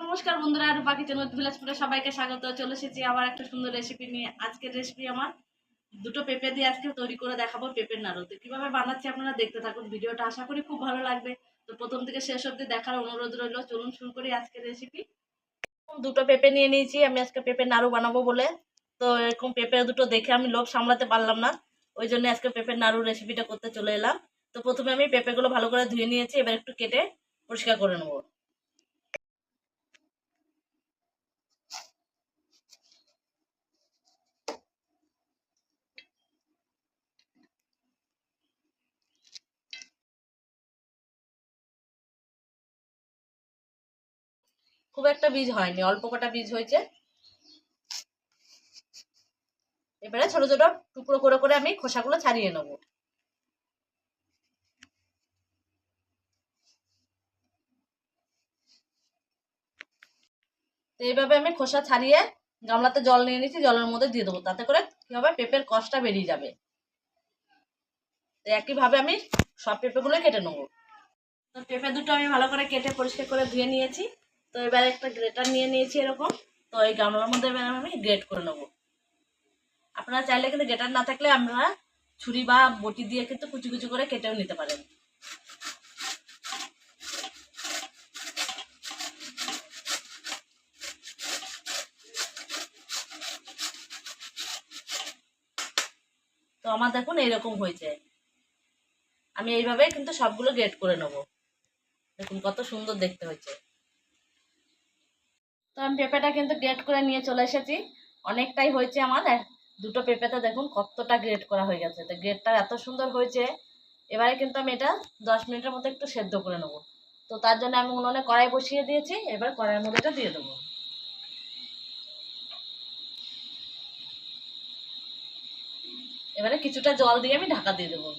নমস্কার বন্ধুরা আর বাকি চ্যানেল বিলাসপুরে সবাইকে স্বাগত। চলে এসেছি আবার একটা সুন্দর রেসিপি নিয়ে। আজকের রেসিপি আমার দুটো পেঁপে দিয়ে আজকে তৈরি করে দেখাবো পেঁপের নাড়ু তো কীভাবে বানাচ্ছি আপনারা দেখতে থাকুন, ভিডিওটা আশা করি খুব ভালো লাগবে। তো প্রথম থেকে শেষ অবধি দেখার অনুরোধ রইল, চলুন শুরু করি আজকের রেসিপি দুটো পেঁপে নিয়ে নিয়েছি, আমি আজকে পেঁপের নাড়ু বানাবো বলে। তো এরকম পেঁপে দুটো দেখে আমি লোভ সামলাতে পারলাম না, ওই জন্য আজকে পেঁপের নাড়ু রেসিপিটা করতে চলে এলাম। তো প্রথমে আমি পেঁপেগুলো ভালো করে ধুয়ে নিয়েছি, এবার একটু কেটে পরিষ্কার করে নেব। খুব একটা বীজ হয়নি, অল্প কটা বীজ হয়েছে। এবারে ছোট ছোট টুকরো করে করে আমি খোসাগুলো ছাড়িয়ে নেব। তো এইভাবে আমি খোসা ছাড়িয়ে গামলাতে জল নিয়ে নিয়েছি, জলের মধ্যে দিয়ে দেবো। তাতে করে কি হবে? পেঁপের কষটা বেরিয়ে যাবে। তো একইভাবে আমি সব পেঁপেগুলোই কেটে নেব। তো পেঁপে দুটো আমি ভালো করে কেটে পরিষ্কার করে ধুয়ে নিয়েছি। তো এবার একটা গ্রেটার নিয়ে নিয়েছি এরকম। তো এই গামলার মধ্যে এবার আমি গ্রেট করে নেব। আপনারা চাইলে কিন্তু গ্রেটার না থাকলে আপনারা ছুরি বা বটি দিয়ে কিন্তু কুচি কুচি করে কেটেও নিতে পারেন। তো আমার দেখুন এইরকম হয়েছে। আমি এইভাবে কিন্তু সবগুলো গ্রেট করে নেব। দেখুন কত সুন্দর দেখতে হয়েছে। তো আমি পেঁপেটা কিন্তু গ্রেট করে নিয়ে চলে এসেছি। অনেকটাই হয়েছে আমার দুটো পেঁপেতে দেখুন কতটা গ্রেট করা হয়ে গেছে। তো গ্রেটটা এত সুন্দর হয়েছে, এবারে কিন্তু আমি এটা দশ মিনিটের মতো একটু সেদ্ধ করে নেব। তো তার জন্য আমি উনুনে কড়াই বসিয়ে দিয়েছি, এবার কড়াইয়ের মধ্যে এটা দিয়ে দেবো। এবারে কিছুটা জল দিয়ে আমি ঢাকা দিয়ে দেবো।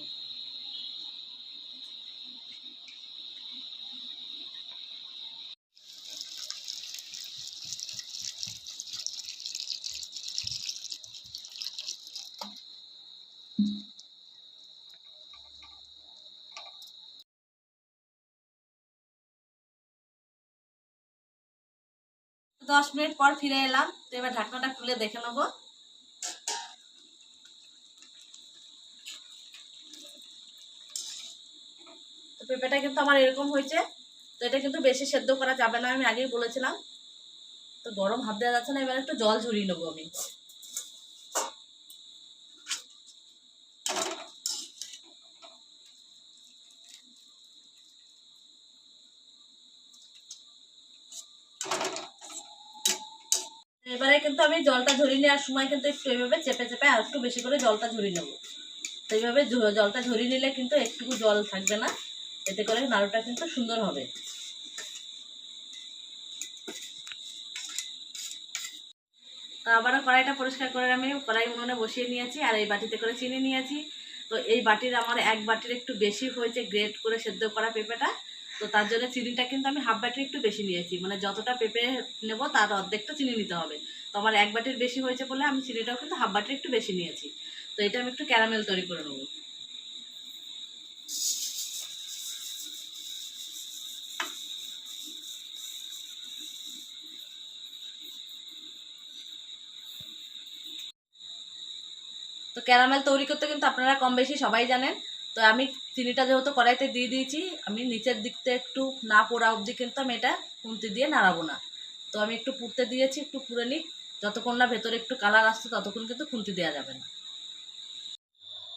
দশ মিনিট পর ফিরে এলাম। তো এবার ঢাকনাটা খুলে দেখে নেব। পেঁপেটা কিন্তু আমার এরকম হয়েছে। তো এটা কিন্তু বেশি সেদ্ধ করা যাবে না, আমি আগেই বলেছিলাম। তো গরম হাত দেওয়া যাচ্ছে না, এবার একটু জল ঝরিয়ে নেব আমি। এবারে কিন্তু আমি জলটা ঝরিয়ে নেওয়ার সময় কিন্তু একটু এভাবে চেপে চেপে আর একটু বেশি করে জলটা ঝরিয়ে নেব। তো এইভাবে জলটা ঝরিয়ে নিলে কিন্তু একটুকু জল থাকবে না, এতে করে নাড়ুটা কিন্তু সুন্দর হবে। আবারও কড়াইটা পরিষ্কার করে আমি কড়াই উনুনে বসিয়ে নিয়েছি আর এই বাটিতে করে চিনি নিয়েছি। তো এই বাটির আমার এক বাটির একটু বেশি হয়েছে গ্রেট করে সেদ্ধ করা পেঁপেটা। তো তার জন্য চিনিটা কিন্তু আমি হাফ বাটির একটু বেশি নিয়েছি। মানে যতটা পেঁপে নেব তার অর্ধেকটা চিনি নিতে হবে। তো আমার এক বাটির বেশি হয়েছে বলে আমি চিনিটাও কিন্তু হাফ বাটির একটু বেশি নিয়েছি। তো এটা আমি একটু ক্যারামেল তৈরি করে নেব। তো ক্যারামেল তৈরি করতে কিন্তু আপনারা কম বেশি সবাই জানেন। তো আমি চিনিটা যেহেতু কড়াইতে দিয়ে দিয়েছি, আমি নিচের দিকতে একটু না পোড়া অবধি কিন্তু আমি এটা খুন্তি দিয়ে নাড়াবো না। তো আমি একটু পুড়তে দিয়েছি, একটু পুড়ে নিই যতক্ষণ না ভেতরে একটু কালার আসছে ততক্ষণ কিন্তু খুন্তি দেওয়া যাবে না।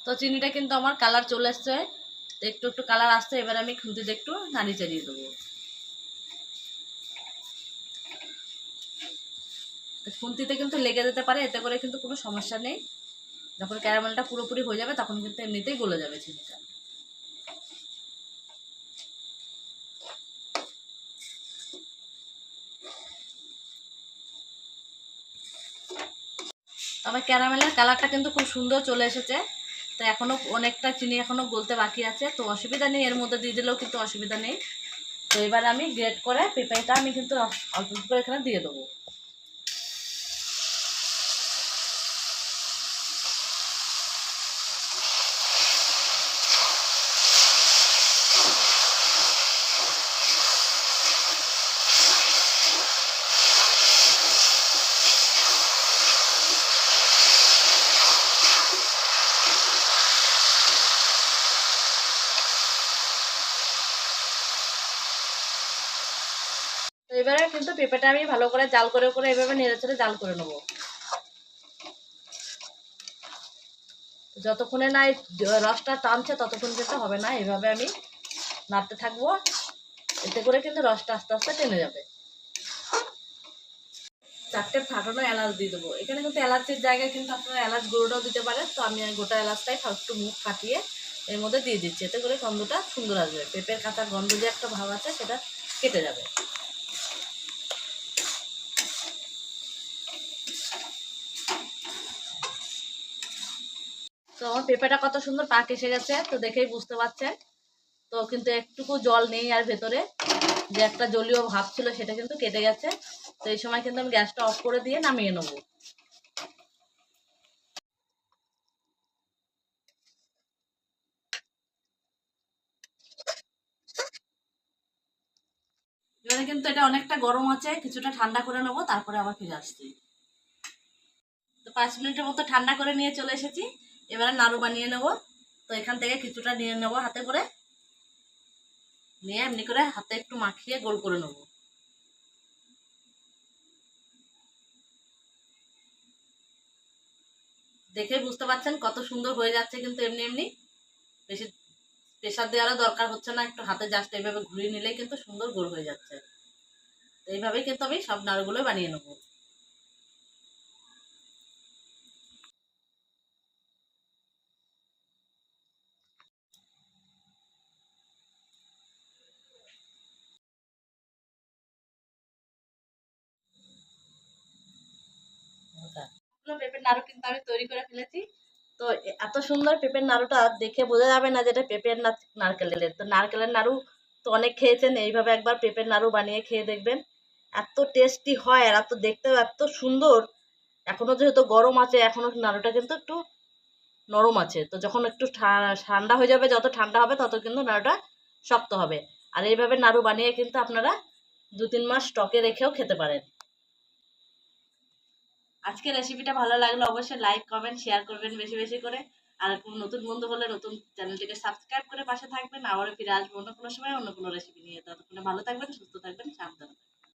তো চিনিটা কিন্তু আমার কালার চলে এসছে, তো একটু একটু কালার আসছে, এবার আমি খুন্তিতে একটু নাড়িয়ে চাড়িয়ে দেবো। খুন্তিতে কিন্তু লেগে যেতে পারে, এতে করে কিন্তু কোনো সমস্যা নেই। যখন ক্যারামেলটা পুরোপুরি হয়ে যাবে, তখন কিন্তু এমনিতেই গলে যাবে চিনিটা। তবে ক্যারামেলের কালারটা কিন্তু খুব সুন্দর চলে এসেছে। তো এখনও অনেকটা চিনি এখনও গলতে বাকি আছে, তো অসুবিধা নেই, এর মধ্যে দিয়ে দিলেও কিন্তু অসুবিধা নেই। তো এবার আমি গ্রেট করে পেঁপেটা আমি কিন্তু অল্প করে এখানে দিয়ে দেবো। এবারে কিন্তু পেঁপেটা আমি ভালো করে জাল করে করে এভাবে নেড়ে চেড়ে জাল করে নেব। যতক্ষণে না রসটা টানছে ততক্ষণ কিন্তু হবে না, এভাবে আমি নাড়তে থাকব। এতে করে কিন্তু রসটা আস্তে আস্তে টেনে যাবে। চারটে ফাটানো এলাচ দিয়ে দেবো। এখানে কিন্তু এলাচের জায়গায় কিন্তু আপনারা এলাচ গুঁড়োটাও দিতে পারেন। তো আমি গোটা এলাচটাই একটু মুখ ফাটিয়ে এর মধ্যে দিয়ে দিচ্ছি। এতে করে গন্ধটা সুন্দর আসবে। পেঁপের কাঁচা গন্ধ যে একটা ভাব আছে সেটা কেটে যাবে। তো আমার পেঁপেটা কত সুন্দর পাক এসে গেছে, তো দেখেই বুঝতে পারছেন। তো কিন্তু একটুকু জল নেই আর ভেতরে, যে একটা জলীয় ভাব ছিল সেটা কিন্তু কেটে গেছে। তো এই সময় কিন্তু আমি গ্যাসটা অফ করে দিয়ে নামিয়ে নেব। এবারে কিন্তু এটা অনেকটা গরম আছে, কিছুটা ঠান্ডা করে নেব, তারপরে আবার ফিরে আসছি। তো পাঁচ মিনিটের মতো ঠান্ডা করে নিয়ে চলে এসেছি। এবারে নাড়ু বানিয়ে নেব। তো এখান থেকে কিছুটা নিয়ে নেব হাতে করে। নিয়ে এমনি করে হাতে একটু মাখিয়ে গোল করে নেব। দেখে বুঝতে পারছেন কত সুন্দর হয়ে যাচ্ছে কিন্তু এমনি এমনি। বেশি প্রেশার দেওয়ারও দরকার হচ্ছে না, একটু হাতে জাস্ট এইভাবে ঘুরিয়ে নিলেই কিন্তু সুন্দর গোল হয়ে যাচ্ছে। এইভাবেই কিন্তু আমি সব নাড়ুগুলো বানিয়ে নেব। পেঁপের নাড়ু কিন্তু আমি তৈরি করে ফেলেছি। তো এত সুন্দর পেঁপের নাড়ুটা দেখে বোঝা যাবে না যেটা পেঁপের না, নারকেলের। তো নারকেলের নাড়ু তো অনেক খেয়েছেন, এইভাবে একবার পেঁপের নাড়ু বানিয়ে খেয়ে দেখবেন। এত টেস্টি হয় আর এত দেখতেও এত সুন্দর। এখনও যেহেতু গরম আছে, এখনও নাড়ুটা কিন্তু একটু নরম আছে। তো যখন একটু ঠান্ডা হয়ে যাবে, যত ঠান্ডা হবে, তত কিন্তু নাড়ুটা শক্ত হবে। আর এইভাবে নাড়ু বানিয়ে কিন্তু আপনারা দু তিন মাস স্টকে রেখেও খেতে পারেন। আজকে রেসিপিটা ভালো লাগলে অবশ্যই লাইক কমেন্ট শেয়ার করবেন বেশি বেশি করে। আর কোনো নতুন বন্ধু হলে নতুন চ্যানেলটিকে সাবস্ক্রাইব করে পাশে থাকবেন। আবারও ফিরে আসব অন্য কোনো সময় অন্য কোনো রেসিপি নিয়ে। ততক্ষণে ভালো থাকবেন, সুস্থ থাকবেন, সাবধানে থাকবেন।